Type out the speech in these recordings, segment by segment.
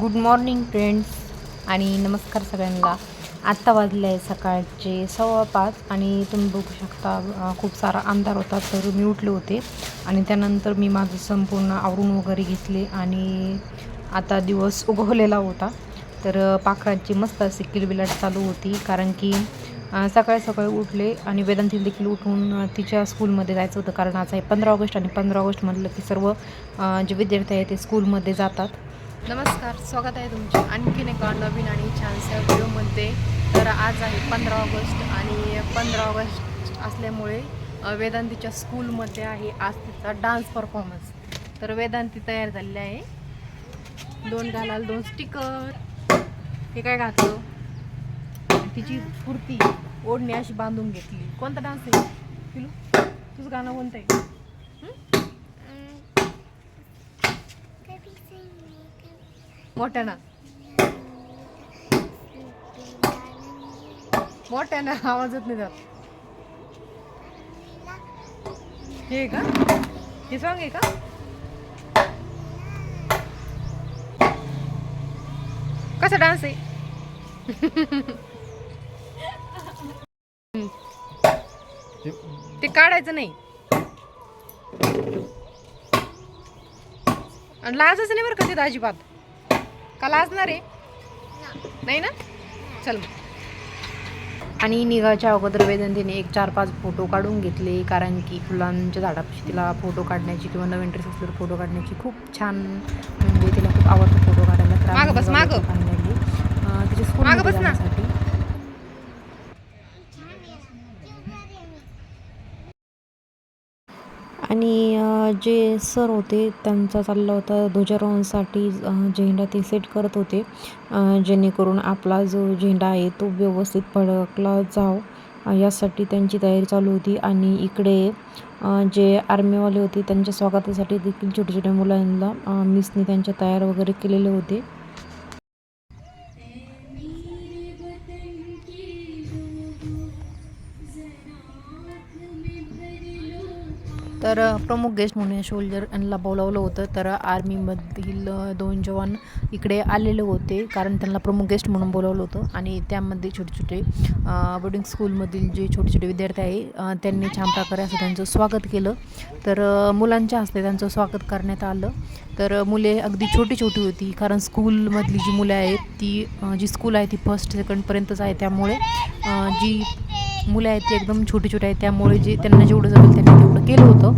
Good morning friends आणि नमस्कार सगळ्यांना. आत्ता वाजले आहे सकाळचे सव्वा पाच आणि तुम्ही बघू शकता खूप सारा अंधार होता तर मी उठले होते. आणि त्यानंतर मी माझं संपूर्ण आवरून वगैरे घेतले आणि आता दिवस उगवलेला होता. तर अ, पाखरांची मस्त अशी किलबिलाट चालू होती कारण की सकाळी सकाळी उठले आणि वेदांती देखील उठून तिच्या स्कूलमध्ये जायचं होतं. कारण आज आहे पंधरा ऑगस्ट आणि पंधरा ऑगस्ट म्हटलं की सर्व जे विद्यार्थी आहेत ते स्कूलमध्ये जातात. नमस्कार स्वागत आहे तुमचे. आणखीन एका नवीन आणि छानशा व्हिडिओमध्ये. तर आज आहे पंधरा ऑगस्ट आणि पंधरा ऑगस्ट असल्यामुळे वेदांतीच्या स्कूलमध्ये आहे आज तिचा डान्स परफॉर्मन्स. तर वेदांती तयार झालेली आहे. दोन घालाल दोन स्टिकर. हे काय घातलं? तिची कुर्ती ओढणी अशी बांधून घेतली. कोणता डान्स आहे? पिलू तुझं गाणं कोणतं आहे? मोठ्यानं. मोठ्यानं आवाज येत नाही जात. हे का? हे सॉंग आहे का? कसा डान्स आहे? ते काढायचं नाही. आणि लाजायचं नाही बरं का तिथं अजिबात. का लाजणार आहे नाही ना चल मग. आणि निघायच्या अगोदर वेदांतीने एक चार पाच फोटो काढून घेतले कारण की फुलांच्या झाडापाशी तिला फोटो काढण्याची किंवा नवीन ड्रेस असल्यावर फोटो काढण्याची खूप छान म्हणजे तिला खूप आवडतं फोटो काढायला तर बस, मागं. तिच्या मागं स्कूलमध्ये बस ना. जाण्यासाठी आणि जे सर होते त्यांचा चालला होता ध्वजारोहणसाठी झेंडा ते सेट करत होते. जेणेकरून आपला जो झेंडा आहे तो व्यवस्थित फडकला जाव. यासाठी त्यांची तयारी चालू होती आणि इकडे जे आर्मीवाले होते त्यांच्या स्वागतासाठी देखील छोट्या छोट्या मुलांना मिसने त्यांच्या तयार वगैरे केलेले होते. तर प्रमुख गेस्ट म्हणून शोल्जर यांना बोलावलं होतं. तर आर्मीमधील दोन जवान इकडे आलेले होते. कारण त्यांना प्रमुख गेस्ट म्हणून बोलावलं होतं. आणि त्यामध्ये छोटे छोटे बोर्डिंग स्कूलमधील जे छोटे छोटे विद्यार्थी आहे त्यांनी छान प्रकारे असं त्यांचं स्वागत केलं. तर मुलांच्या हस्ते त्यांचं स्वागत करण्यात आलं. तर मुले अगदी छोटी छोटी होती. कारण स्कूलमधली जी मुलं आहेत ती जी स्कूल आहे ती फर्स्ट सेकंडपर्यंतच आहे. त्यामुळे जी मुलं आहेत ती एकदम छोटी छोटी आहेत त्यामुळे जे त्यांना जेवढं जमेल त्यांनी तेवढं केलं होतं.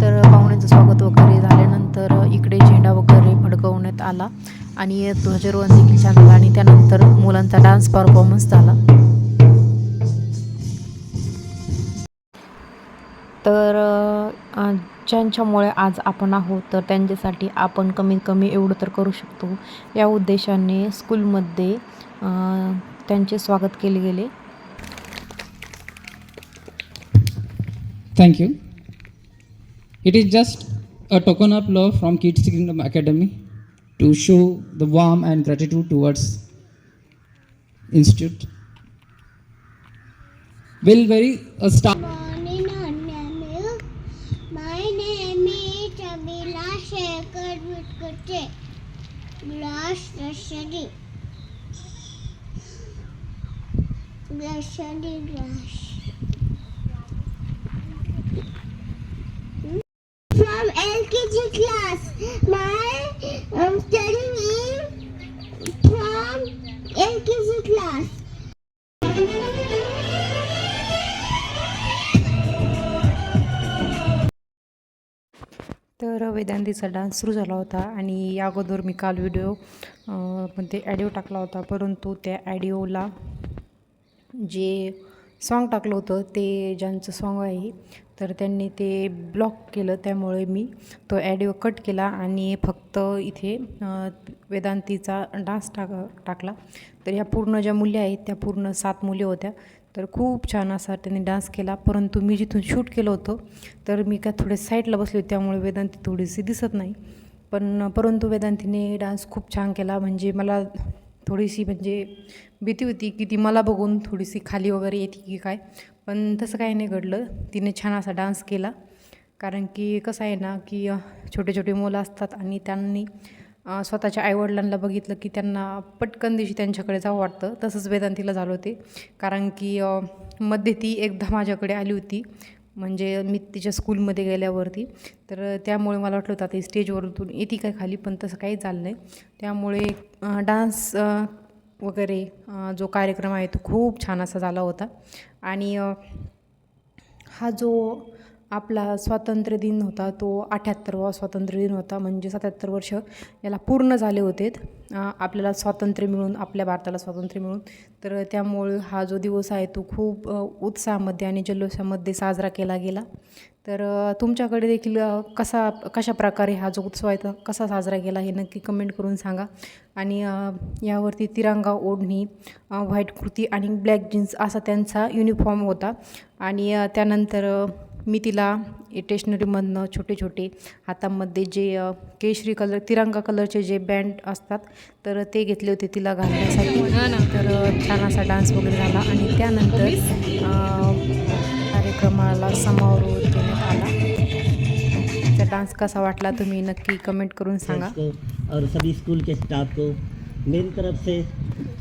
तर पाहुण्यांचं स्वागत वगैरे झाल्यानंतर इकडे झेंडा वगैरे फडकवण्यात आला आणि ध्वजारोहण देखील छान झालं आणि त्यानंतर मुलांचा डान्स परफॉर्मन्स झाला. तर ज्यांच्यामुळे आज आपण आहोत तर त्यांच्यासाठी आपण कमीत कमी एवढं तर करू शकतो. या उद्देशाने स्कूलमध्ये त्यांचे स्वागत केले गेले. Thank you. It is just a token of love from Kids Kingdom Academy to show the warm and gratitude towards Institute. Will very uh, start. My name is Abila Shekhar Witkute. Blush Rashidi. Rashidi Blush. LKG तर वेदांतीचा dance सुरू झाला होता आणि या अगोदर मी काल व्हिडिओमध्ये audio टाकला होता परंतु त्या ॲडिओला जे सॉन्ग टाकलं होतं ते ज्यांचं सॉन्ग आहे तर त्यांनी ते ब्लॉक केलं. त्यामुळे मी तो ॲडिओ कट केला आणि फक्त इथे वेदांतीचा डान्स टाक टाकला. तर ह्या पूर्ण ज्या मुली आहेत त्या पूर्ण सात मुली होत्या. तर खूप छान असा त्यांनी डान्स केला. परंतु मी जिथून शूट केलं होतं तर मी काय थोडे साईडला बसले होते. त्यामुळे वेदांती थोडीशी दिसत नाही. पण परंतु वेदांतीने डान्स खूप छान केला. म्हणजे मला थोडीशी म्हणजे भीती होती की ती मला बघून थोडीशी खाली वगैरे येते की काय. पण तसं काही नाही घडलं. तिने छान असा डान्स केला. कारण की कसं आहे ना की छोटे छोटे मुलं असतात आणि त्यांनी स्वतःच्या आईवडिलांना बघितलं की त्यांना पटकन दिवशी त्यांच्याकडे जावं वाटतं. तसंच वेदांतीला झालं होते. कारण की मध्ये ती एकदा माझ्याकडे आली होती. म्हणजे मी तिच्या स्कूलमध्ये गेल्यावरती तर त्यामुळे मला वाटलं होतं आता स्टेजवरून येते काय खाली पण तसं काही झालं नाही. त्यामुळे डान्स वगैरे जो कार्यक्रम आहे तो खूप छान असा झाला होता. आणि हा जो आपला स्वातंत्र्य दिन होता तो अठ्याहत्तरवा स्वातंत्र्य दिन होता म्हणजे सत्याहत्तर वर्ष याला पूर्ण झाले होते. आपल्याला स्वातंत्र्य मिळून आपल्या भारताला स्वातंत्र्य मिळून. तर त्यामुळे हा जो दिवस आहे तो खूप उत्साहामध्ये आणि जल्लोषामध्ये साजरा केला गेला. तर तुमच्याकडे देखील कसा कशा प्रकारे हा जो उत्सव आहे तो कसा साजरा केला हे नक्की कमेंट करून सांगा. आणि यावरती तिरंगा ओढणी व्हाईट कुर्ती आणि ब्लॅक जीन्स असा त्यांचा युनिफॉर्म होता. आणि त्यानंतर मी तिला स्टेशनरीमधनं छोटे छोटे हातामध्ये जे केशरी कलर तिरंगा कलरचे जे बँड असतात तर ते घेतले होते तिला घालण्यासाठी. तर अ, छान असा डान्स वगैरे झाला आणि त्यानंतर कार्यक्रमाला समारोह देण्यात आला. त्या डान्स कसा वाटला तुम्ही नक्की कमेंट करून सांगा. और सभी स्कूल के स्टाफ को मेरी तरफ से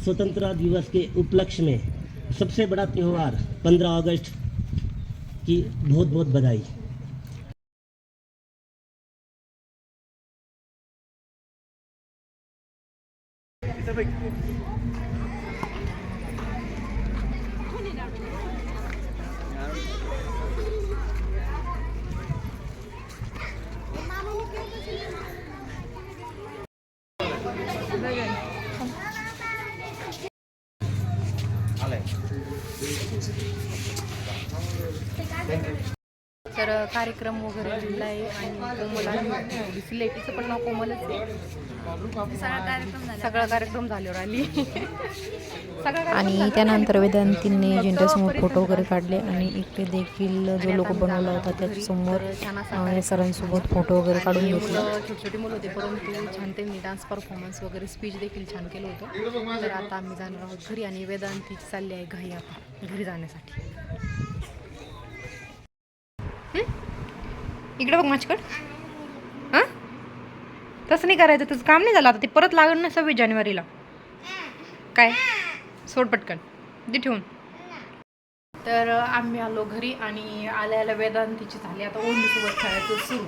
स्वतंत्रता दिवस के उपलक्ष्य में सबसे बड़ा त्यौहार 15 अगस्त की बहुत बहुत बधाई। तर कार्यक्रम वगैरे दिला आहे आणि कोमल सिलेटीचं पण नाव कोमलच आहे. सगळा कार्यक्रम सगळा कार्यक्रम झाल्यावर आली. आणि त्यानंतर वेदांतींनी झेंड्यासमोर फोटो वगैरे काढले आणि इकडे देखील जो लोक बनवला होता त्याच्यासमोर सरांसोबत फोटो वगैरे काढून घेतले. छोटी छोटी मुलं होते परंतु छान त्यांनी डान्स परफॉर्मन्स वगैरे स्पीच देखील छान केलं होतं. तर आता आम्ही जाणार आहोत घरी आणि वेदांती चालली आहे घाई आता घरी जाण्यासाठी. इकडे बघ माझ्याकड. हां? तसं नाही करायचं तुझं काम नाही झालं आता ते परत लागण ना सव्वीस जानेवारीला. काय? सोड पटकन. दे ठेवून. तर आम्ही आलो घरी आणि आल्या आल्या वेदांतीची झाली आता ओंडीसोबत खेळायचं सुरू.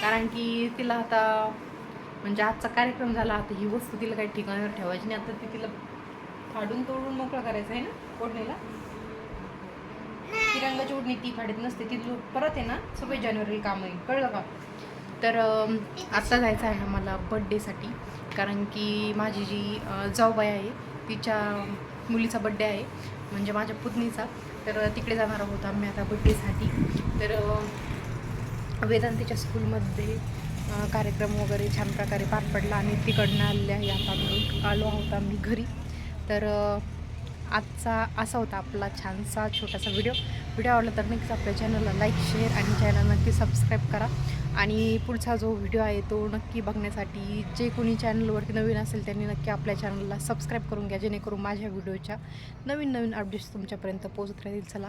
कारण की तिला आता म्हणजे आजचा कार्यक्रम झाला आता ही वस्तू तिला काही ठिकाणावर ठेवायची नाही. आता ती तिला फाडून तोडून मोकळं करायचं आहे ना ओढणीला? रंगाची ओढणी ती फाडत नसते ती जो- परत आहे ना सव्वीस जानेवारी काम आहे. कळलं का? तर आत्ता जायचं आहे आम्हाला बड्डेसाठी कारण की माझी जी जाऊबाई आहे तिच्या मुलीचा बड्डे आहे म्हणजे माझ्या पुतणीचा. तर तिकडे जाणार आहोत आम्ही आता बड्डेसाठी तर वेदांतीच्या स्कूलमध्ये कार्यक्रम वगैरे छान प्रकारे पार पडला आणि तिकडनं आलेल्या आहे आता आम्ही आलो आहोत आम्ही घरी. तर आजचा असा होता आपला छानसा छोटासा व्हिडिओ व्हिडिओ आवडला तर नक्कीच आपल्या चॅनलला लाईक शेअर आणि चॅनल नक्की सबस्क्राईब करा. आणि पुढचा जो व्हिडिओ आहे तो नक्की बघण्यासाठी जे कोणी चॅनलवरती नवीन असेल त्यांनी नक्की आपल्या चॅनलला सबस्क्राईब करून घ्या जेणेकरून माझ्या व्हिडिओच्या नवीन नवीन अपडेट्स तुमच्यापर्यंत पोहोचत राहतील. चला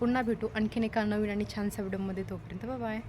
पुन्हा भेटू आणखीन एका नवीन आणि छानसा व्हिडिओमध्ये तोपर्यंत. बाय